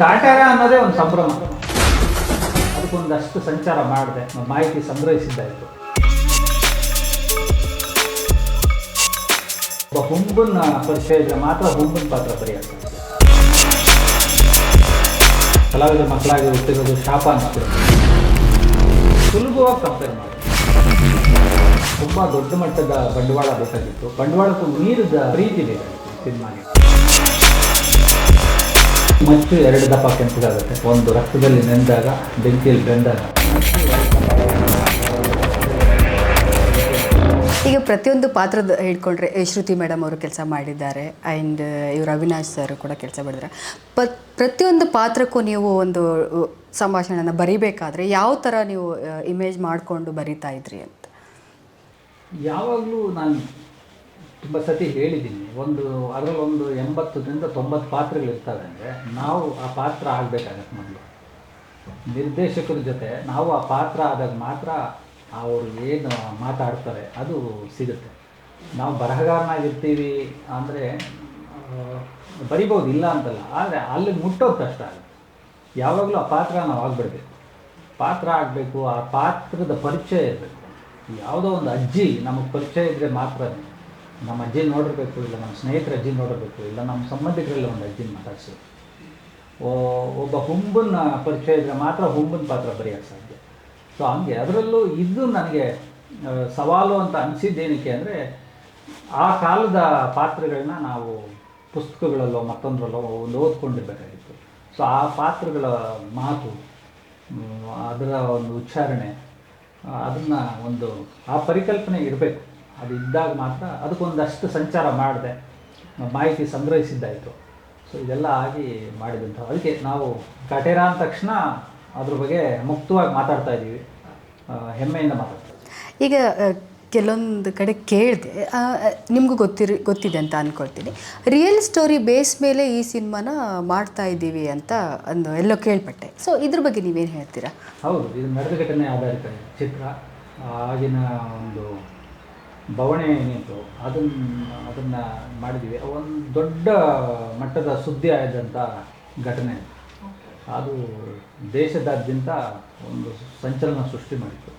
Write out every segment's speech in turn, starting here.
ಕಾಟಾರ ಅನ್ನೋದೇ ಒಂದು ಸಂಭ್ರಮ. ಅದಕ್ಕೊಂದಷ್ಟು ಸಂಚಾರ ಮಾಡಿದೆ ಮಾಹಿತಿ ಸಂಗ್ರಹಿಸಿದ್ದಾಯಿತು. ಒಬ್ಬ ಹುಂಬನ ಪರಿಚಯ ಇದ್ರೆ ಮಾತ್ರ ಹುಂಬನ ಪಾತ್ರ ಬರೆಯೋದು ಕಲಾವಿದ ಮಕ್ಕಳಾಗಿ ಹುಟ್ಟಿರೋದು ಶಾಪ ಅನಿಸ್ತಿರೋದು ಸುಲಭವಾಗಿ ಕಂಪೇರ್ ಮಾಡಿ. ತುಂಬ ದೊಡ್ಡ ಮಟ್ಟದ ಬಂಡವಾಳ ಬೇಕಾಗಿತ್ತು. ಬಂಡವಾಳಕ್ಕೂ ಮೀರಿದ ಪ್ರೀತಿ ಬೇಕಾಗಿತ್ತು ಸಿನಿಮಾಗೆ. ಮತ್ತು ಎರಡು ದಪ್ಪ ಕೆಂಪಗಾಗುತ್ತೆ ಒಂದು ರಕ್ತದಲ್ಲಿ ನೆಂದಾಗ ಬೆಂಕಿಯಲ್ಲಿ ಬೆಂದಾಗ. ಈಗ ಪ್ರತಿಯೊಂದು ಪಾತ್ರದ ಹೇಳ್ಕೊಂಡ್ರೆ ಶ್ರುತಿ ಮೇಡಮ್ ಅವರು ಕೆಲಸ ಮಾಡಿದ್ದಾರೆ ಆ್ಯಂಡ್ ಇವರು ಅವಿನಾಶ್ ಸರ್ ಕೂಡ ಕೆಲಸ ಮಾಡಿದ್ದಾರೆ. ಪ ಪ್ರತಿಯೊಂದು ಪಾತ್ರಕ್ಕೂ ನೀವು ಒಂದು ಸಂಭಾಷಣೆಯನ್ನು ಸಂಭಾಷಣೆನ ಬರಿಬೇಕಾದ್ರೆ ಯಾವ ಥರ ನೀವು ಇಮೇಜ್ ಮಾಡಿಕೊಂಡು ಬರಿತಾ ಇದ್ರಿ ಅಂತ? ಯಾವಾಗಲೂ ನಾನು ತುಂಬ ಸತಿ ಹೇಳಿದ್ದೀನಿ. ಒಂದು ಅದರಲ್ಲಿ ಒಂದು ಎಂಬತ್ತರಿಂದ ತೊಂಬತ್ತು ಪಾತ್ರಗಳಿರ್ತವೆ ಅಂದರೆ ನಾವು ಆ ಪಾತ್ರ ಆಗಬೇಕಾಗತ್ತೆ ಮೊದಲು. ನಿರ್ದೇಶಕರ ಜೊತೆ ನಾವು ಆ ಪಾತ್ರ ಆದಾಗ ಮಾತ್ರ ಅವರು ಏನು ಮಾತಾಡ್ತಾರೆ ಅದು ಸಿಗುತ್ತೆ. ನಾವು ಬರಹಗಾರನಾಗಿರ್ತೀವಿ ಅಂದರೆ ಬರಿಬೋದು ಇಲ್ಲ ಅಂತಲ್ಲ, ಆದರೆ ಅಲ್ಲಿ ಮುಟ್ಟೋದು ಕಷ್ಟ ಆಗುತ್ತೆ. ಯಾವಾಗಲೂ ಆ ಪಾತ್ರ ನಾವು ಆಗಿಬಿಡ್ಬೇಕು. ಪಾತ್ರ ಆಗಬೇಕು, ಆ ಪಾತ್ರದ ಪರಿಚಯ ಇರಬೇಕು. ಯಾವುದೋ ಒಂದು ಅಜ್ಜಿ ನಮಗೆ ಪರಿಚಯ ಇದ್ದರೆ ಮಾತ್ರ ನಮ್ಮ ಅಜ್ಜಿ ನೋಡಿರ್ಬೇಕು, ಇಲ್ಲ ನಮ್ಮ ಸ್ನೇಹಿತರ ಅಜ್ಜಿ ನೋಡಬೇಕು ಇಲ್ಲ ನಮ್ಮ ಸಂಬಂಧಿಕರಲ್ಲಿ ಒಂದು ಅಜ್ಜಿನ ಮಾತಾಡಿಸಿ. ಒಬ್ಬ ಹುಂಬನ ಪರಿಚಯ ಇದ್ದರೆ ಮಾತ್ರ ಹುಂಬನ ಪಾತ್ರ ಬರೆಯೋಕ್ಕೆ ಸಾಧ್ಯ. ಸೊ ಹಂಗೆ, ಅದರಲ್ಲೂ ಇದು ನನಗೆ ಸವಾಲು ಅಂತ ಅನಿಸಿದ್ದೇನಕ್ಕೆ ಅಂದರೆ, ಆ ಕಾಲದ ಪಾತ್ರಗಳನ್ನ ನಾವು ಪುಸ್ತಕಗಳಲ್ಲೋ ಮತ್ತೊಂದರಲ್ಲೋ ಒಂದು ಓದ್ಕೊಂಡಿರ್ಬೇಕಾಗಿತ್ತು. ಸೊ ಆ ಪಾತ್ರಗಳ ಮಾತು ಅದರ ಒಂದು ಉಚ್ಚಾರಣೆ ಅದನ್ನು ಒಂದು, ಆ ಪರಿಕಲ್ಪನೆ ಇರಬೇಕು. ಅದು ಇದ್ದಾಗ ಮಾತ್ರ ಅದಕ್ಕೊಂದಷ್ಟು ಸಂಚಾರ ಮಾಡಿದೆ. ಮಾಹಿತಿ ಸಂಗ್ರಹಿಸಿದ್ದಾಯಿತು. ಸೊ ಇದೆಲ್ಲ ಆಗಿ ಮಾಡಿದಂಥ ಅದಕ್ಕೆ ನಾವು ಕಟೇರ ಅಂದ ತಕ್ಷಣ ಅದ್ರ ಬಗ್ಗೆ ಮುಕ್ತವಾಗಿ ಮಾತಾಡ್ತಾ ಇದ್ದೀವಿ. ಹೆಮ್ಮೆಯಿಂದ ಮಾತಾಡ್ತಾ ಈಗ ಕೆಲವೊಂದು ಕಡೆ ಕೇಳಿದೆ ನಿಮಗೂ ಗೊತ್ತಿರಿ ಗೊತ್ತಿದೆ ಅಂತ ಅಂದ್ಕೊಳ್ತೀನಿ ರಿಯಲ್ ಸ್ಟೋರಿ ಬೇಸ್ ಮೇಲೆ ಈ ಸಿನಿಮಾನ ಮಾಡ್ತಾ ಇದ್ದೀವಿ ಅಂತ ಒಂದು ಎಲ್ಲೋ ಕೇಳ್ಪಟ್ಟೆ. ಸೊ ಇದ್ರ ಬಗ್ಗೆ ನೀವೇನು ಹೇಳ್ತೀರಾ? ಹೌದು ಇದು ನಡೆದ ಘಟನೆ ಆಧಾರಿತ ಚಿತ್ರ. ಆಗಿನ ಒಂದು ಬವಣೆ ಏನಿತ್ತು ಅದನ್ನು ಅದನ್ನು ಮಾಡಿದ್ವಿ ಒಂದು ದೊಡ್ಡ ಮಟ್ಟದ ಸುದ್ದಿ ಆದಂಥ ಘಟನೆ ಅದು ದೇಶದಾದ್ಯಂತ ಒಂದು ಸಂಚಲನ ಸೃಷ್ಟಿ ಮಾಡಿತ್ತು.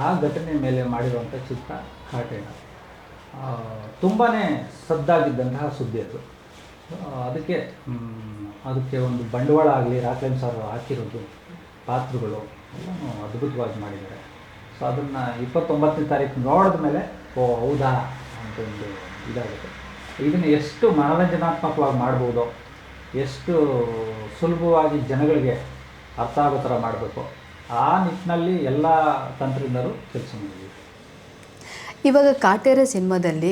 ಆ ಘಟನೆ ಮೇಲೆ ಮಾಡಿರುವಂಥ ಚಿತ್ರ ಕಾಟೇಣ ತುಂಬಾ ಸದ್ದಾಗಿದ್ದಂತಹ ಸುದ್ದಿ ಅದು. ಅದಕ್ಕೆ ಅದಕ್ಕೆ ಒಂದು ಬಂಡವಾಳ ಆಗಲಿ ರಾಕ್ಲೈನ್ ಸರ್ ಹಾಕಿರೋದು ಪಾತ್ರಗಳು ಅದ್ಭುತವಾಗಿ ಮಾಡಿದ್ದಾರೆ. ಸೊ ಅದನ್ನು ಇಪ್ಪತ್ತೊಂಬತ್ತನೇ ತಾರೀಕು ನೋಡಿದ ಮೇಲೆ ಓ, ಹೌದಾ? ಅಂತ ಒಂದು ಇದಾಗುತ್ತೆ. ಇದನ್ನು ಎಷ್ಟು ಮನೋರಂಜನಾತ್ಮಕವಾಗಿ ಮಾಡ್ಬೋದು, ಎಷ್ಟು ಸುಲಭವಾಗಿ ಜನಗಳಿಗೆ ಅರ್ಥ ಆಗೋ ಥರ ಮಾಡಬೇಕು, ಆ ನಿಟ್ಟಿನಲ್ಲಿ ಎಲ್ಲ ತಂತ್ರಜ್ಞರು ಕೆಲಸ ಮಾಡಿದ್ದೀವಿ ಇವಾಗ ಕಾಟೇರ ಸಿನಿಮಾದಲ್ಲಿ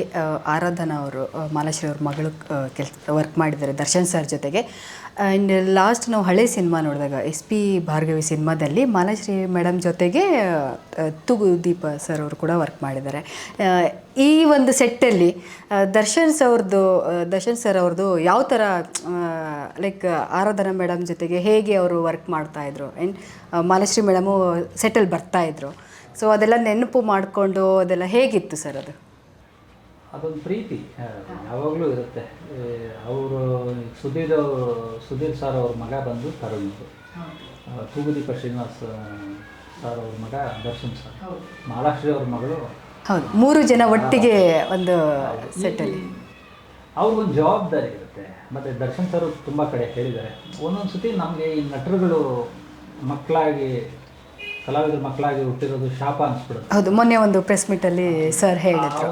ಆರಾಧನಾ ಅವರು ಮಾಲಾಶ್ರೀ ಅವ್ರ ಮಗಳು ಕೆಲ್ ವರ್ಕ್ ಮಾಡಿದ್ದಾರೆ ದರ್ಶನ್ ಸರ್ ಜೊತೆಗೆ. ಆ್ಯಂಡ್ ಲಾಸ್ಟ್ ನಾವು ಹಳೆ ಸಿನಿಮಾ ನೋಡಿದಾಗ, ಎಸ್ ಪಿ ಭಾರ್ಗವಿ ಸಿನಿಮಾದಲ್ಲಿ ಮಾಲಾಶ್ರೀ ಮೇಡಮ್ ಜೊತೆಗೆ ತುಗುದೀಪ ಸರ್ ಅವರು ಕೂಡ ವರ್ಕ್ ಮಾಡಿದ್ದಾರೆ. ಈ ಒಂದು ಸೆಟ್ಟಲ್ಲಿ ದರ್ಶನ್ ಅವ್ರದ್ದು ದರ್ಶನ್ ಸರ್ ಅವ್ರದ್ದು ಯಾವ ಥರ ಲೈಕ್ ಆರಾಧನಾ ಮೇಡಮ್ ಜೊತೆಗೆ ಹೇಗೆ ಅವರು ವರ್ಕ್ ಮಾಡ್ತಾಯಿದ್ರು ಆ್ಯಂಡ್ ಮಾಲಾಶ್ರೀ ಮೇಡಮು ಸೆಟ್ಟಲ್ಲಿ ಬರ್ತಾಯಿದ್ರು ಸೊ ಅದೆಲ್ಲ ನೆನಪು ಮಾಡಿಕೊಂಡು ಅದೆಲ್ಲ ಹೇಗಿತ್ತು ಸರ್ ಅದು? ಅದೊಂದು ಪ್ರೀತಿ ಯಾವಾಗಲೂ ಇರುತ್ತೆ. ಅವರು ಸುಧೀರ್ ಅವರು ಸುಧೀರ್ ಸರ್ ಅವ್ರ ಮಗ ಬಂದು ತರುಣ್. ತೂಗುದೀಪ ಶ್ರೀನಿವಾಸ್ ಸರ್ ಅವ್ರ ಮಗ ದರ್ಶನ್ ಸರ್ ಮಹಾರಾಷ್ಟ್ರಿ ಅವ್ರ ಮಗಳು. ಹೌದು ಮೂರು ಜನ ಒಟ್ಟಿಗೆ ಒಂದು ಸೆಟ್ಟಲ್ಲಿ ಅವ್ರಿಗೊಂದು ಜವಾಬ್ದಾರಿ ಇರುತ್ತೆ. ಮತ್ತು ದರ್ಶನ್ ಸರ್ ತುಂಬ ಕಡೆ ಹೇಳಿದ್ದಾರೆ. ಒಂದೊಂದು ಸತಿ ನಮಗೆ ಈ ನಟರುಗಳು ಮಕ್ಕಳಾಗಿ ಕಲಾವಿದರ ಮಕ್ಕಳಾಗಿ ಹುಟ್ಟಿರೋದು ಶಾಪ ಅನ್ಸ್ಬಿಡುತ್ತೆ. ಹೌದು ಮೊನ್ನೆ ಒಂದು ಪ್ರೆಸ್ ಮೀಟಲ್ಲಿ ಸರ್ ಹೇಳಿದ್ರು.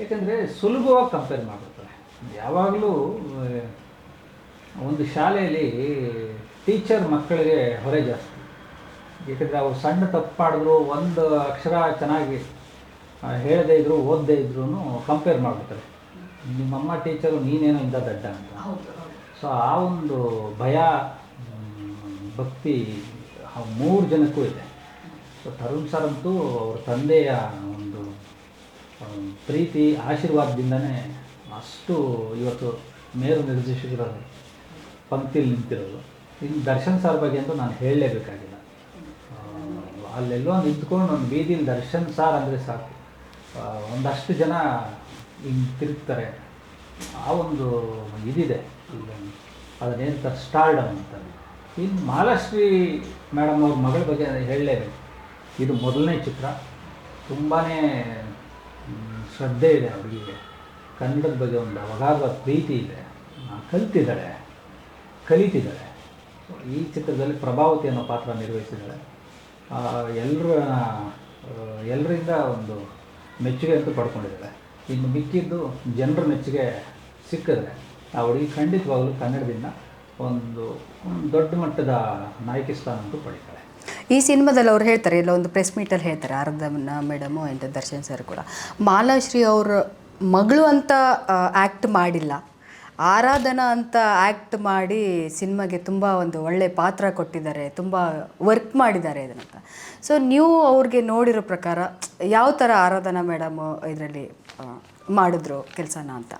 ಯಾಕಂದ್ರೆ ಸುಲಭವಾಗಿ ಕಂಪೇರ್ ಮಾಡಿರ್ತಾರೆ ಯಾವಾಗಲೂ ಒಂದು ಶಾಲೆಯಲ್ಲಿ ಟೀಚರ್ ಮಕ್ಕಳಿಗೆ ಹೊರೆ ಜಾಸ್ತಿ. ಏಕೆಂದರೆ ಅವ್ರು ಸಣ್ಣ ತಪ್ಪು ಮಾಡಿದ್ರು ಒಂದು ಅಕ್ಷರ ಚೆನ್ನಾಗಿ ಹೇಳದೇ ಇದ್ರು ಓದದೇ ಇದ್ರೂ ಕಂಪೇರ್ ಮಾಡ್ಬಿಡ್ತಾರೆ. ನಿಮ್ಮಮ್ಮ ಟೀಚರು ನೀನೇನೋ ಇಂದ ದಡ್ಡ ಅಂತ. ಸೊ ಆ ಒಂದು ಭಯ ಭಕ್ತಿ ಆ ಮೂರು ಜನಕ್ಕೂ ಇದೆ. ಸೊ ತರುಣ್ ಸರ್ ಅಂತೂ ಅವ್ರ ತಂದೆಯ ಒಂದು ಪ್ರೀತಿ, ಆಶೀರ್ವಾದದಿಂದನೇ ಅಷ್ಟು ಇವತ್ತು ಮೇರು ನಿರ್ದೇಶಕರ ಪಂಕ್ತಿಯಲ್ಲಿ ನಿಂತಿರೋದು. ಇನ್ನು ದರ್ಶನ್ ಸರ್ ಬಗ್ಗೆ ಅಂತೂ ನಾನು ಹೇಳಲೇಬೇಕಾಗಿಲ್ಲ. ಅಲ್ಲೆಲ್ಲೋ ನಿಂತ್ಕೊಂಡು ಒಂದು ಬೀದಿಲಿ ದರ್ಶನ್ ಸಾರ್ ಅಂದರೆ ಸಾಕು. ಒಂದಷ್ಟು ಜನ ಹಿಂಗೆ ತಿರುಗ್ತಾರೆ. ಆ ಒಂದು ಇದಿದೆ. ಅದನ್ನೇನು ಸ್ಟಾರ್ಡಮ್ ಅಂತಾರೆ ಇನ್ನು ಮಾಲಶ್ರೀ ಮೇಡಮ್ ಅವ್ರ ಮಗಳ ಬಗ್ಗೆ ಹೇಳಲೇಬೇಕು ಇದು ಮೊದಲನೇ ಚಿತ್ರ. ತುಂಬಾ ಶ್ರದ್ಧೆ ಇದೆ ಅವರಿಗೆ. ಕನ್ನಡದ ಬಗ್ಗೆ ಒಂದು ಅವಗಾಗ ಪ್ರೀತಿ ಇದೆ. ಕಲ್ತಿದ್ದಾಳೆ ಕಲಿತಿದ್ದಾಳೆ ಈ ಚಿತ್ರದಲ್ಲಿ ಪ್ರಭಾವತಿ ಅನ್ನೋ ಪಾತ್ರ ನಿರ್ವಹಿಸಿದ್ದಾಳೆ ಎಲ್ಲರ ಎಲ್ಲರಿಂದ ಒಂದು ಮೆಚ್ಚುಗೆ ಅಂತೂ ಪಡ್ಕೊಂಡಿದ್ದಾಳೆ ಇನ್ನು ಮಿಕ್ಕಿದ್ದು ಜನರ ಮೆಚ್ಚುಗೆ ಸಿಕ್ಕಿದ್ರೆ, ಆ ಹುಡುಗಿ ಖಂಡಿತವಾಗಲೂ ಕನ್ನಡದಿಂದ ಒಂದು ದೊಡ್ಡ ಮಟ್ಟದ ನಾಯಕಿ ಸ್ಥಾನ ಅಂತೂ ಪಡಿತಾಳೆ ಈ ಸಿನಿಮಾದಲ್ಲಿ ಅವ್ರು ಹೇಳ್ತಾರೆ ಇಲ್ಲ ಒಂದು ಪ್ರೆಸ್ ಮೀಟಲ್ಲಿ ಹೇಳ್ತಾರೆ ಆರಾಧನಾ ಮೇಡಮು ಅಂತ ದರ್ಶನ್ ಸರ್ ಕೂಡ. ಮಾಲಾಶ್ರೀ ಅವ್ರ ಮಗಳು ಅಂತ ಆ್ಯಕ್ಟ್ ಮಾಡಿಲ್ಲ. ಆರಾಧನಾ ಅಂತ ಆ್ಯಕ್ಟ್ ಮಾಡಿ ಸಿನಿಮಾಗೆ ತುಂಬ ಒಂದು ಒಳ್ಳೆ ಪಾತ್ರ ಕೊಟ್ಟಿದ್ದಾರೆ, ತುಂಬ ವರ್ಕ್ ಮಾಡಿದ್ದಾರೆ ಇದನ್ನಂತ ಸೊ ನೀವು ಅವ್ರಿಗೆ ನೋಡಿರೋ ಪ್ರಕಾರ, ಯಾವ ಥರ ಆರಾಧನಾ ಮೇಡಮು ಇದರಲ್ಲಿ ಮಾಡಿದ್ರು ಕೆಲಸನ ಅಂತ?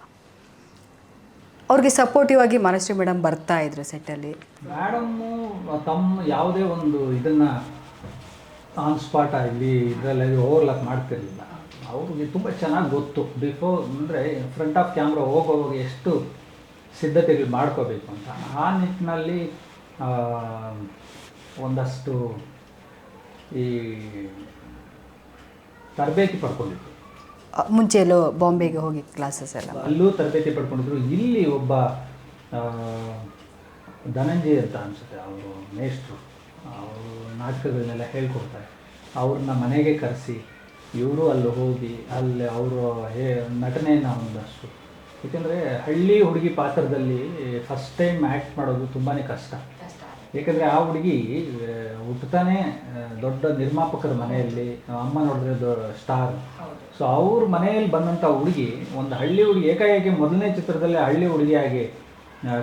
ಅವ್ರಿಗೆ ಸಪೋರ್ಟಿವ್ ಆಗಿ ಮನಶ್ರೀ ಮೇಡಮ್ ಬರ್ತಾ ಇದ್ರು ಸೆಟ್ಟಲ್ಲಿ ಮೇಡಮ್ಮು ತಮ್ಮ ಯಾವುದೇ ಒಂದು ಇದನ್ನು ಆನ್ ಸ್ಪಾಟ್ ಆಗಲಿ ಇದರಲ್ಲಿ ಓವರ್ಲಾಕ್ ಮಾಡ್ತಿರ್ಲಿಲ್ಲ. ಅವ್ರಿಗೆ ತುಂಬ ಚೆನ್ನಾಗಿ ಗೊತ್ತು. ಬಿಫೋರ್ ಅಂದರೆ ಫ್ರಂಟ್ ಆಫ್ ಕ್ಯಾಮ್ರಾ ಹೋಗೋವಾಗ ಎಷ್ಟು ಸಿದ್ಧತೆಗಳು ಮಾಡ್ಕೋಬೇಕು ಅಂತ. ಆ ನಿಟ್ಟಿನಲ್ಲಿ ಒಂದಷ್ಟು ಈ ತರಬೇತಿ ಪಡ್ಕೊಂಡಿದ್ರು. ಆ, ಮುಂಚೆ ಎಲ್ಲೋ ಬಾಂಬೆಗೆ ಹೋಗಿ ಕ್ಲಾಸಸ್ ಎಲ್ಲ ಅಲ್ಲೂ ತರಬೇತಿ ಪಡ್ಕೊಂಡಿದ್ರು. ಇಲ್ಲಿ ಒಬ್ಬ ಧನಂಜಯ ಅಂತ ಅನಿಸುತ್ತೆ ಅವರು ಮೇಷ್ಟ್ರು. ಅವರು ನಾಟಕಗಳನ್ನೆಲ್ಲ ಹೇಳ್ಕೊಡ್ತಾರೆ. ಅವ್ರನ್ನ ಮನೆಗೆ ಕರೆಸಿ ಇವರು ಅಲ್ಲಿ ಹೋಗಿ ಅಲ್ಲಿ ಅವರು ಹೇ ನಟನೆಯನ್ನು ಒಂದಷ್ಟು. ಏಕೆಂದರೆ ಹಳ್ಳಿ ಹುಡುಗಿ ಪಾತ್ರದಲ್ಲಿ ಫಸ್ಟ್ ಟೈಮ್ ಆ್ಯಕ್ಟ್ ಮಾಡೋದು ತುಂಬಾ ಕಷ್ಟ. ಏಕೆಂದರೆ ಆ ಹುಡುಗಿ ಹುಟ್ಟುತ್ತಾನೆ ದೊಡ್ಡ ನಿರ್ಮಾಪಕರ ಮನೆಯಲ್ಲಿ ಅಮ್ಮ ನೋಡಿದ್ರೆ ಸ್ಟಾರ್ ಸೊ ಅವ್ರ ಮನೆಯಲ್ಲಿ ಬಂದಂಥ ಹುಡುಗಿ ಒಂದು ಹಳ್ಳಿ ಹುಡುಗಿ ಏಕಾಏಕಿ ಮೊದಲನೇ ಚಿತ್ರದಲ್ಲಿ ಹಳ್ಳಿ ಹುಡುಗಿಯಾಗಿ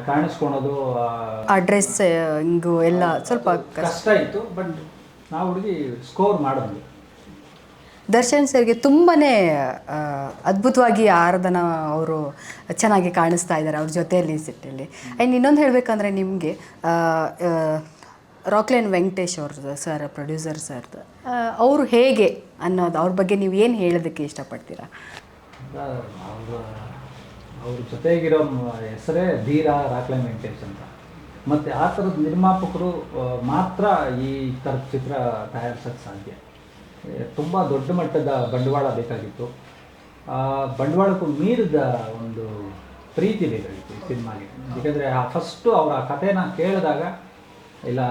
ಕಾಣಿಸ್ಕೊಳೋದು ಆ ಡ್ರೆಸ್ ಹಿಂಗು ಎಲ್ಲ ಸ್ವಲ್ಪ ಕಷ್ಟ. ಇತ್ತು ಬಟ್ ನಾವು ಹುಡುಗಿ ಸ್ಕೋರ್ ಮಾಡೋದು ದರ್ಶನ್ ಸರ್ಗೆ ತುಂಬಾ ಅದ್ಭುತವಾಗಿ ಆರಾಧನ ಅವರು ಚೆನ್ನಾಗಿ ಕಾಣಿಸ್ತಾ ಇದ್ದಾರೆ ಅವ್ರ ಜೊತೆಯಲ್ಲಿ ಸಿಟ್ಟಲ್ಲಿ ಆ್ಯಂಡ್ ಇನ್ನೊಂದು ಹೇಳಬೇಕಂದ್ರೆ ನಿಮಗೆ ರಾಕ್ಲೈನ್ ವೆಂಕಟೇಶ್ ಅವ್ರದ್ದು ಸರ್ ಪ್ರೊಡ್ಯೂಸರ್ ಸರ್ದು ಅವರು ಹೇಗೆ ಅನ್ನೋದು ಅವ್ರ ಬಗ್ಗೆ ನೀವು ಏನು ಹೇಳೋದಕ್ಕೆ ಇಷ್ಟಪಡ್ತೀರಾ? ಅವ್ರ ಅವ್ರ ಜೊತೆಗಿರೋ ಹೆಸರೇ ಧೀರ ರಾಕ್ಲೈನ್ ವೆಂಕಟೇಶ್ ಅಂತ. ಮತ್ತು ಆ ಥರದ ನಿರ್ಮಾಪಕರು ಮಾತ್ರ ಈ ಥರದ ಚಿತ್ರ ತಯಾರಿಸೋಕ್ಕೆ ಸಾಧ್ಯ. ತುಂಬ ದೊಡ್ಡ ಮಟ್ಟದ ಬಂಡವಾಳ ಬೇಕಾಗಿತ್ತು. ಆ ಬಂಡವಾಳಕ್ಕೂ ಮೀರಿದ ಒಂದು ಪ್ರೀತಿ ಬೇಕಾಗಿತ್ತು ಈ ಸಿನಿಮಾಗೆ. ಏಕೆಂದರೆ ಆ ಫಸ್ಟು ಅವರ ಆ ಕಥೆನ ಕೇಳಿದಾಗ ಇಲ್ಲ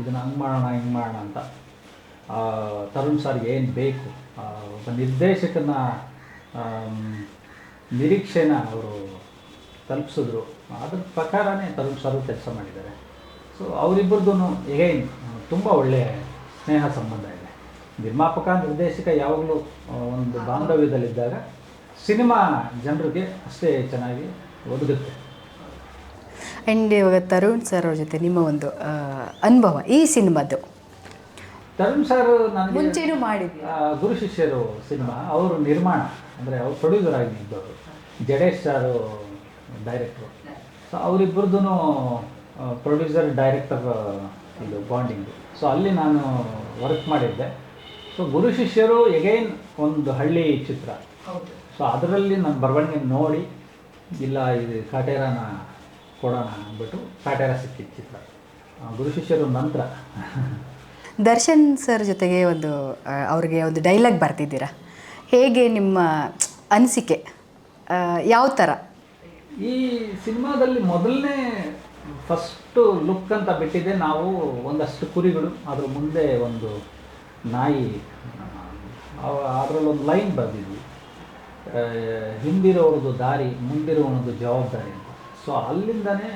ಇದನ್ನು ಹಂಗೆ ಮಾಡೋಣ ಹಿಂಗೆ ಮಾಡೋಣ ಅಂತ. ತರುಣ್ ಸರ್ಗೆ ಏನು ಬೇಕು? ಒಬ್ಬ ನಿರ್ದೇಶಕನ ನಿರೀಕ್ಷೆನ ಅವರು ತಲುಪಿಸಿದ್ರು. ಅದ್ರ ಪ್ರಕಾರನೇ ತರುಣ್ ಸರ್ ಕೆಲಸ ಮಾಡಿದ್ದಾರೆ. ಸೊ ಅವರಿಬ್ಬರದ್ದು ಎಗೈನ್ ತುಂಬ ಒಳ್ಳೆಯ ಸ್ನೇಹ ಸಂಬಂಧ ಇದೆ. ನಿರ್ಮಾಪಕ ನಿರ್ದೇಶಕ ಯಾವಾಗಲೂ ಒಂದು ಬಾಂಧವ್ಯದಲ್ಲಿದ್ದಾಗ ಸಿನಿಮಾ ಜನರಿಗೆ ಅಷ್ಟೇ ಚೆನ್ನಾಗಿ ಒದಗುತ್ತೆ. ಆ್ಯಂಡ್ ಇವಾಗ ತರುಣ್ ಸರ್ ಅವ್ರ ಜೊತೆ ನಿಮ್ಮ ಒಂದು ಅನುಭವ ಈ ಸಿನಿಮಾದ್ದು? ತರುಣ್ ಸರ್ ನನಗೆ ಮುಂಚೆನೂ ಮಾಡಿದ್ವಿ. ಗುರು ಶಿಷ್ಯರು ಸಿನಿಮಾ ಅವರು ನಿರ್ಮಾಣ ಅಂದರೆ ಅವ್ರು ಪ್ರೊಡ್ಯೂಸರ್ ಆಗಿ ನಿಂತವರು ಜಡೇಶ್ ಸರ್ ಡೈರೆಕ್ಟ್ರು ಸೊ ಅವರಿಬ್ಬರದ್ದು ಪ್ರೊಡ್ಯೂಸರ್ ಡೈರೆಕ್ಟರ್ ಇದು ಬಾಂಡಿಂಗ್ ಸೊ ಅಲ್ಲಿ ನಾನು ವರ್ಕ್ ಮಾಡಿದ್ದೆ. ಸೊ ಗುರು ಶಿಷ್ಯರು ಎಗೈನ್ ಒಂದು ಹಳ್ಳಿ ಚಿತ್ರ. ಸೊ ಅದರಲ್ಲಿ ನಾನು ಬರವಣಿಗೆ ನೋಡಿ ಇಲ್ಲ ಇದು ಕಾಟೇರನ ಕೊಡೋಣ ಅಂದ್ಬಿಟ್ಟು ಕಾಟೇರ ಸಿಕ್ಕಿತ್ತು. ಚಿತ್ರ ಗುರು ಶಿಷ್ಯರು ನಂತರ. ದರ್ಶನ್ ಸರ್ ಜೊತೆಗೆ ಒಂದು ಅವ್ರಿಗೆ ಒಂದು ಡೈಲಾಗ್ ಬರ್ತಿದ್ದೀರಾ? ಹೇಗೆ ನಿಮ್ಮ ಅನಿಸಿಕೆ? ಯಾವ ಥರ? ಈ ಸಿನಿಮಾದಲ್ಲಿ ಮೊದಲನೇ ಫಸ್ಟು ಲುಕ್ ಅಂತ ಬಿಟ್ಟಿದೆ. ನಾವು ಒಂದಷ್ಟು ಕುರಿಗಳು ಅದ್ರ ಮುಂದೆ ಒಂದು ನಾಯಿ ಅದರಲ್ಲೊಂದು ಲೈನ್ ಬರೆದಿದ್ವಿ. ಹಿಂದಿರೋರದು ದಾರಿ ಮುಂದಿರೋನದು ಜವಾಬ್ದಾರಿ ಅಂತ. ಸೊ ಅಲ್ಲಿಂದನೇ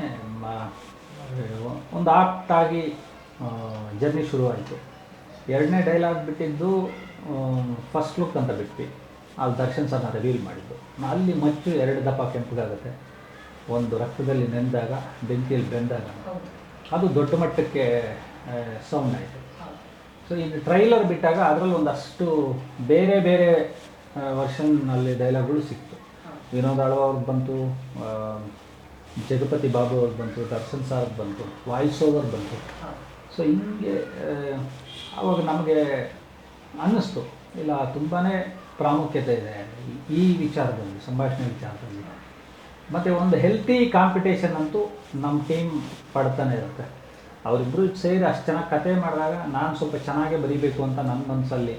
ಒಂದು ಆಗಿ ಜರ್ನಿ ಶುರುವಾಯಿತು. ಎರಡನೇ ಡೈಲಾಗ್ ಬಿಟ್ಟಿದ್ದು ಫಸ್ಟ್ ಲುಕ್ ಅಂತ ಬಿಟ್ವಿ. ಅಲ್ಲಿ ದರ್ಶನ್ ಸರ್ನ ರಿವೀಲ್ ಮಾಡಿದ್ದು. ಅಲ್ಲಿ ಮಚ್ಚು ಎರಡು ದಪ್ಪ ಕೆಂಪಗಾಗುತ್ತೆ. ಒಂದು ರಕ್ತದಲ್ಲಿ ನೆಂದಾಗ ಬೆಂಕಿಯಲ್ಲಿ ಬೆಂದಾಗ. ಅದು ದೊಡ್ಡ ಮಟ್ಟಕ್ಕೆ ಸೌಂಡ್ ಆಯಿತು. ಸೊ ಇದು ಟ್ರೈಲರ್ ಬಿಟ್ಟಾಗ ಅದರಲ್ಲಿ ಒಂದಷ್ಟು ಬೇರೆ ಬೇರೆ ವರ್ಷನ್ನಲ್ಲಿ ಡೈಲಾಗ್ಗಳು ಸಿಕ್ತು. ವಿನೋದ್ ಅಳವ ಅವ್ರಿಗೆ ಬಂತು ಜಗಪತಿ ಬಾಬು ಅವ್ರು ಬಂತು, ದರ್ಶನ್ ಸಾರ್ಗೆ ಬಂತು ವಾಯ್ಸ್ ಓವರ್ ಬಂತು. ಸೊ ಹಿಂಗೆ ಅವಾಗ ನಮಗೆ ಅನ್ನಿಸ್ತು. ಇಲ್ಲ ತುಂಬಾ ಪ್ರಾಮುಖ್ಯತೆ ಇದೆ ಈ ವಿಚಾರದಲ್ಲಿ, ಸಂಭಾಷಣೆ ವಿಚಾರದಲ್ಲಿ. ಮತ್ತು ಒಂದು ಹೆಲ್ತಿ ಕಾಂಪಿಟೇಷನ್ ಅಂತೂ ನಮ್ಮ ಟೀಮ್ ಪಡ್ತಾನೆ ಇರುತ್ತೆ. ಅವರಿಬ್ಬರು ಸೇರಿ ಅಷ್ಟು ಚೆನ್ನಾಗಿ ಕತೆ ಮಾಡಿದಾಗ ನಾನು ಸ್ವಲ್ಪ ಚೆನ್ನಾಗೇ ಬರೀಬೇಕು ಅಂತ ನನ್ನ ಮನಸ್ಸಲ್ಲಿ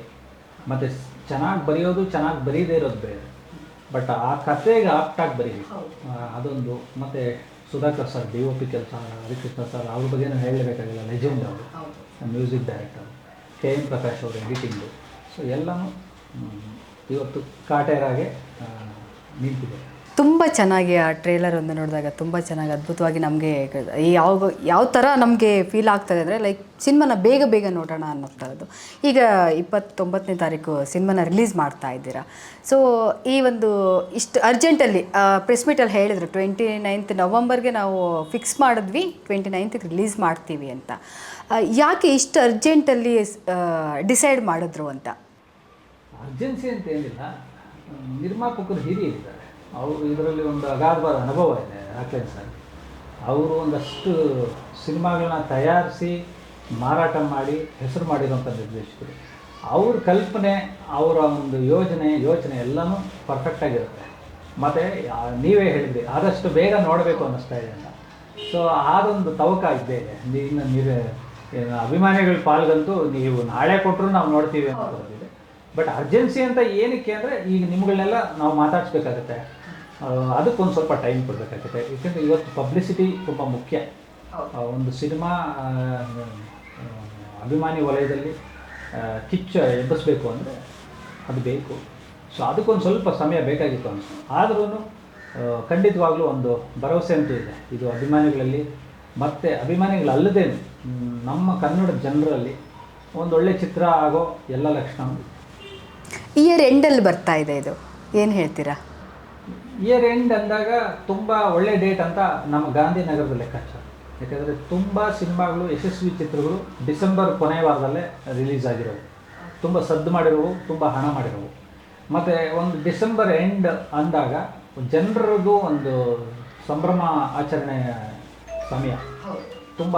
ಮತ್ತು ಚೆನ್ನಾಗಿ ಬರೆಯೋದು ಚೆನ್ನಾಗಿ ಬರೀದೇ ಇರೋದು ಬೇರೆ. ಬಟ್ ಆ ಕಥೆಗೆ ಆಪ್ಟಾಗಿ ಬರೀಬೇಕು. ಅದೊಂದು. ಮತ್ತೆ Sudhakar sir D O P ಕೆಲಸ ಹರಿಕೃಷ್ಣ ಸರ್ ಅವ್ರ ಬಗ್ಗೆನೂ ಹೇಳಬೇಕಾಗಿಲ್ಲ. ಲೆಜೆಂಡ್ ಅವರು. Music director K M Prakash ಅವರು ಎಡಿಟಿಂಗು ಸೊ ಎಲ್ಲನೂ ಇವತ್ತು ಕಾಟೇರಾಗೆ ನಿಂತಿದೆ. ತುಂಬ ಚೆನ್ನಾಗಿ ಆ ಟ್ರೇಲರ್ ಒಂದು ನೋಡಿದಾಗ ತುಂಬ ಚೆನ್ನಾಗಿ ಅದ್ಭುತವಾಗಿ ನಮಗೆ ಯಾವ ಯಾವ ಥರ ನಮಗೆ ಫೀಲ್ ಆಗ್ತದೆ ಅಂದರೆ ಲೈಕ್ ಸಿನಿಮಾನ ಬೇಗ ಬೇಗ ನೋಡೋಣ ಅನ್ನೋ ಥರದ್ದು ಈಗ ಇಪ್ಪತ್ತೊಂಬತ್ತನೇ ತಾರೀಕು ಸಿನಿಮಾನ ರಿಲೀಸ್ ಮಾಡ್ತಾ ಇದ್ದೀರಾ. ಸೊ ಈ ಒಂದು ಇಷ್ಟು ಅರ್ಜೆಂಟಲ್ಲಿ ಪ್ರೆಸ್ ಮೀಟಲ್ಲಿ ಹೇಳಿದರು ಟ್ವೆಂಟಿ ನೈನ್ತ್ ನವಂಬರ್ಗೆ ನಾವು ಫಿಕ್ಸ್ ಮಾಡಿದ್ವಿ ಟ್ವೆಂಟಿ ನೈನ್ತ್ಗೆ ರಿಲೀಸ್ ಮಾಡ್ತೀವಿ ಅಂತ. ಯಾಕೆ ಇಷ್ಟು ಅರ್ಜೆಂಟಲ್ಲಿ ಡಿಸೈಡ್ ಮಾಡಿದ್ರು ಅಂತ? ಅರ್ಜೆನ್ಸಿ ಅಂತ ಏನಿಲ್ಲ. ನಿರ್ಮಾಪಕರು ಹಿರಿಯರಿದ್ದಾರೆ. ಅವರು ಇದರಲ್ಲಿ ಒಂದು ಅಗಾಧವಾದ ಅನುಭವ ಇದೆ ರಾಕ್ಲೇನ್ ಸರ್. ಅವರು ಒಂದಷ್ಟು ಸಿನಿಮಾಗಳನ್ನ ತಯಾರಿಸಿ ಮಾರಾಟ ಮಾಡಿ ಹೆಸರು ಮಾಡಿರುವಂಥ ನಿರ್ದೇಶಕರು. ಅವ್ರ ಕಲ್ಪನೆ ಅವರ ಒಂದು ಯೋಜನೆ ಯೋಚನೆ ಎಲ್ಲನೂ ಪರ್ಫೆಕ್ಟಾಗಿರುತ್ತೆ ಮತ್ತು ನೀವೇ ಹೇಳಿದ್ರಿ ಆದಷ್ಟು ಬೇಗ ನೋಡಬೇಕು ಅನ್ನಿಸ್ತಾ ಇದೆ ಅಂತ. ಸೊ ಅದೊಂದು ತವಕ ಇದ್ದೇ ಇದೆ. ಇನ್ನು ನೀವೇ ಅಭಿಮಾನಿಗಳ ಪಾಲ್ಗಂತೂ ನೀವು ನಾಳೆ ಕೊಟ್ಟರು ನಾವು ನೋಡ್ತೀವಿ ಅಂತ ಬಟ್ ಅರ್ಜೆನ್ಸಿ ಅಂತ ಏನಕ್ಕೆ ಅಂದರೆ ಈಗ ನಿಮ್ಗಳನ್ನೆಲ್ಲ ನಾವು ಮಾತಾಡ್ಸ್ಬೇಕಾಗತ್ತೆ. ಅದಕ್ಕೊಂದು ಸ್ವಲ್ಪ ಟೈಮ್ ಕೊಡಬೇಕಾಗುತ್ತೆ. ಏಕೆಂದರೆ ಇವತ್ತು ಪಬ್ಲಿಸಿಟಿ ತುಂಬ ಮುಖ್ಯ. ಒಂದು ಸಿನಿಮಾ ಅಭಿಮಾನಿ ವಲಯದಲ್ಲಿ ಕಿಚ್ಚ ಎಬ್ಬಿಸ್ಬೇಕು ಅಂದರೆ ಅದು ಬೇಕು. ಸೊ ಅದಕ್ಕೊಂದು ಸ್ವಲ್ಪ ಸಮಯ ಬೇಕಾಗಿತ್ತು ಅಂತ ಆದ್ರೂ ಖಂಡಿತವಾಗ್ಲೂ ಒಂದು ಭರವಸೆ ಅಂತೂ ಇದೆ. ಇದು ಅಭಿಮಾನಿಗಳಲ್ಲಿ ಮತ್ತು ಅಭಿಮಾನಿಗಳಲ್ಲದೆ ನಮ್ಮ ಕನ್ನಡ ಜನರಲ್ಲಿ ಒಂದು ಒಳ್ಳೆ ಚಿತ್ರ ಆಗೋ ಎಲ್ಲ ಲಕ್ಷಣ ಇಯರ್ ಎಂಡಲ್ಲಿ ಬರ್ತಾ ಇದೆ ಇದು. ಏನು ಹೇಳ್ತೀರಾ? ಇಯರ್ ಎಂಡ್ ಅಂದಾಗ ತುಂಬ ಒಳ್ಳೆ ಡೇಟ್ ಅಂತ ನಮ್ಮ ಗಾಂಧಿನಗರದ ಲೆಕ್ಕಾಚಾರ ಯಾಕಂದರೆ ತುಂಬ ಸಿನಿಮಾಗಳು, ಯಶಸ್ವಿ ಚಿತ್ರಗಳು ಡಿಸೆಂಬರ್ ಕೊನೆಯ ವಾರದಲ್ಲೇ ರಿಲೀಸ್ ಆಗಿರೋವು ತುಂಬ ಸದ್ದು ಮಾಡಿರೋವು, ತುಂಬ ಹಣ ಮಾಡಿರೋವು. ಮತ್ತು ಒಂದು ಡಿಸೆಂಬರ್ ಎಂಡ್ ಅಂದಾಗ ಜನರದು ಒಂದು ಸಂಭ್ರಮ ಆಚರಣೆ ಸಮಯ. ತುಂಬ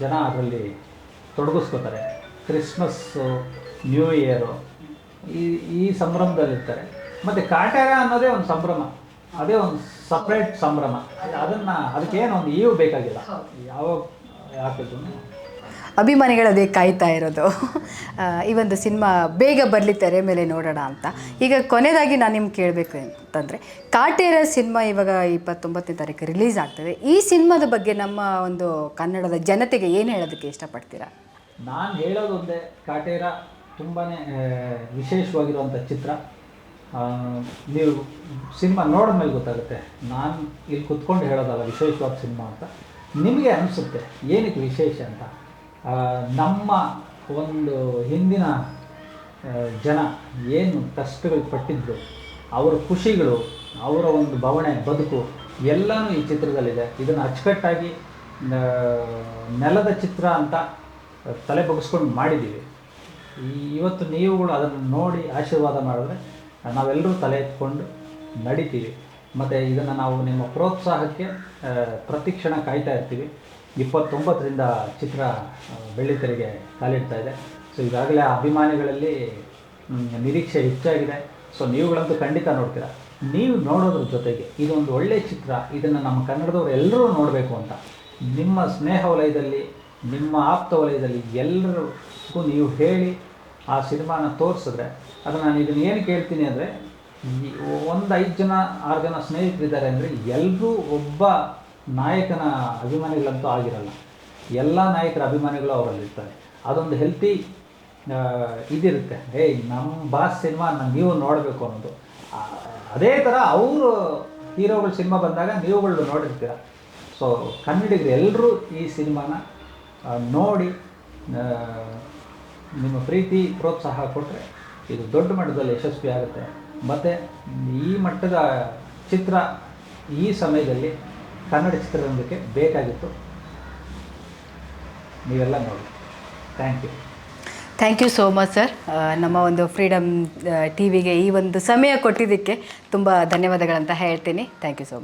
ಜನ ಅದರಲ್ಲಿ ತೊಡಗಿಸ್ಕೋತಾರೆ. ಕ್ರಿಸ್ಮಸ್ಸು, ನ್ಯೂ ಇಯರು ಈ ಈ ಸಂಭ್ರಮದಲ್ಲಿರ್ತಾರೆ. ಮತ್ತು ಕಾಟೇರ ಅನ್ನೋದೇ ಒಂದು ಸಂಭ್ರಮ. ಅದೇ ಒಂದು ಸಪ್ರೇಟ್ ಸಂಭ್ರಮ. ಅದನ್ನು ಅದಕ್ಕೇನು ಒಂದು ಈವು ಬೇಕಾಗಿಲ್ಲ. ಯಾವ ಹಾಕಿದ್ರು ಅಭಿಮಾನಿಗಳು ಅದೇ ಕಾಯ್ತಾ ಇರೋದು. ಈ ಒಂದು ಸಿನಿಮಾ ಬೇಗ ಬರಲಿ ತೆರೆ ಮೇಲೆ ನೋಡೋಣ ಅಂತ. ಈಗ ಕೊನೆಯದಾಗಿ ನಾನು ನಿಮ್ಗೆ ಕೇಳಬೇಕು ಅಂತಂದರೆ ಕಾಟೇರ ಸಿನಿಮಾ ಇವಾಗ ಇಪ್ಪತ್ತೊಂಬತ್ತನೇ ತಾರೀಕು ರಿಲೀಸ್ ಆಗ್ತದೆ. ಈ ಸಿನಿಮಾದ ಬಗ್ಗೆ ನಮ್ಮ ಒಂದು ಕನ್ನಡದ ಜನತೆಗೆ ಏನು ಹೇಳೋದಕ್ಕೆ ಇಷ್ಟಪಡ್ತೀರಾ? ನಾನು ಹೇಳೋದು ಒಂದೇ ಕಾಟೇರ ತುಂಬಾ ವಿಶೇಷವಾಗಿರುವಂಥ ಚಿತ್ರ. ನೀವು ಸಿನಿಮಾ ನೋಡಿದ ಮೇಲೆ ಗೊತ್ತಾಗುತ್ತೆ. ನಾನು ಇಲ್ಲಿ ಕುತ್ಕೊಂಡು ಹೇಳೋದಲ್ಲ, ವಿಶೇಷವಾದ ಸಿನಿಮಾ ಅಂತ. ನಿಮಗೆ ಅನಿಸುತ್ತೆ, ಏನಕ್ಕೆ ವಿಶೇಷ ಅಂತ? ನಮ್ಮ ಒಂದು ಹಿಂದಿನ ಜನ ಏನು ಕಷ್ಟಗಳು ಪಟ್ಟಿದ್ದರು ಅವರ ಖುಷಿಗಳು, ಅವರ ಒಂದು ಭಾವನೆ, ಬದುಕು, ಎಲ್ಲನೂ ಈ ಚಿತ್ರದಲ್ಲಿದೆ. ಇದನ್ನು ಅಚ್ಚುಕಟ್ಟಾಗಿ ನೆಲದ ಚಿತ್ರ ಅಂತ ತಲೆ ಬಗ್ಸ್ಕೊಂಡು ಮಾಡಿದ್ದೀವಿ. ಇವತ್ತು ನೀವುಗಳು ಅದನ್ನು ನೋಡಿ ಆಶೀರ್ವಾದ ಮಾಡಿದ್ರೆ ನಾವೆಲ್ಲರೂ ತಲೆ ಎತ್ಕೊಂಡು ನಡಿತೀವಿ. ಮತ್ತು ಇದನ್ನು ನಾವು ನಿಮ್ಮ ಪ್ರೋತ್ಸಾಹಕ್ಕೆ ಪ್ರತಿಕ್ಷಣ ಪ್ರತಿ ಕ್ಷಣ ಕಾಯ್ತಾ ಇರ್ತೀವಿ. ಇಪ್ಪತ್ತೊಂಬತ್ತರಿಂದ ಚಿತ್ರ ಬೆಳ್ಳಿತೆರೆಗೆ ಕಾಲಿಡ್ತಾ ಇದೆ. ಸೊ ಈಗಾಗಲೇ ಅಭಿಮಾನಿಗಳಲ್ಲಿ ನಿರೀಕ್ಷೆ ಹೆಚ್ಚಾಗಿದೆ. ಸೊ ನೀವುಗಳಂತೂ ಖಂಡಿತ ನೋಡ್ತೀರಾ. ನೀವು ನೋಡೋದ್ರ ಜೊತೆಗೆ ಇದೊಂದು ಒಳ್ಳೆಯ ಚಿತ್ರ. ಇದನ್ನು ನಮ್ಮ ಕನ್ನಡದವ್ರು ಎಲ್ಲರೂ ನೋಡಬೇಕು ಅಂತ. ನಿಮ್ಮ ಸ್ನೇಹ ವಲಯದಲ್ಲಿ, ನಿಮ್ಮ ಆಪ್ತ ವಲಯದಲ್ಲಿ ಎಲ್ಲರಿಗೂ ನೀವು ಹೇಳಿ ಆ ಸಿನಿಮಾನ ತೋರಿಸಿದ್ರೆ, ಅದು ನಾನು ಇದನ್ನು ಏನು ಕೇಳ್ತೀನಿ ಅಂದರೆ ಒಂದು ಐದು ಜನ, ಆರು ಜನ ಸ್ನೇಹಿತರಿದ್ದಾರೆ ಅಂದರೆ ಎಲ್ಲರೂ ಒಬ್ಬ ನಾಯಕನ ಅಭಿಮಾನಿಗಳಂತೂ ಆಗಿರಲ್ಲ. ಎಲ್ಲ ನಾಯಕರ ಅಭಿಮಾನಿಗಳು ಅವರಲ್ಲಿರ್ತಾರೆ ಅದೊಂದು ಹೆಲ್ತಿ ಇದಿರುತ್ತೆ. ಏಯ್ ನಮ್ಮ ಬಾಸ್ ಸಿನಿಮಾ ನೀವು ನೋಡಬೇಕು ಅನ್ನೋದು. ಅದೇ ಥರ ಅವರು ಹೀರೋಗಳು ಸಿನಿಮಾ ಬಂದಾಗ ನೀವುಗಳು ನೋಡಿರ್ತೀರ. ಸೊ ಕನ್ನಡಿಗರು ಎಲ್ಲರೂ ಈ ಸಿನಿಮಾನ ನೋಡಿ ನಿಮ್ಮ ಪ್ರೀತಿ ಪ್ರೋತ್ಸಾಹ ಕೊಟ್ಟರೆ ಇದು ದೊಡ್ಡ ಮಟ್ಟದಲ್ಲಿ ಯಶಸ್ವಿ ಆಗುತ್ತೆ. ಮತ್ತು ಈ ಮಟ್ಟದ ಚಿತ್ರ ಈ ಸಮಯದಲ್ಲಿ ಕನ್ನಡ ಚಿತ್ರರಂಗಕ್ಕೆ ಬೇಕಾಗಿತ್ತು. ನೀವೆಲ್ಲ ನೋಡಿ. Thank you thank you so much sir ನಮ್ಮ ಒಂದು ಫ್ರೀಡಮ್ ಟಿ ವಿಗೆ ಈ ಒಂದು ಸಮಯ ಕೊಟ್ಟಿದ್ದಕ್ಕೆ ತುಂಬ ಧನ್ಯವಾದಗಳಂತ ಹೇಳ್ತೀನಿ. Thank you so much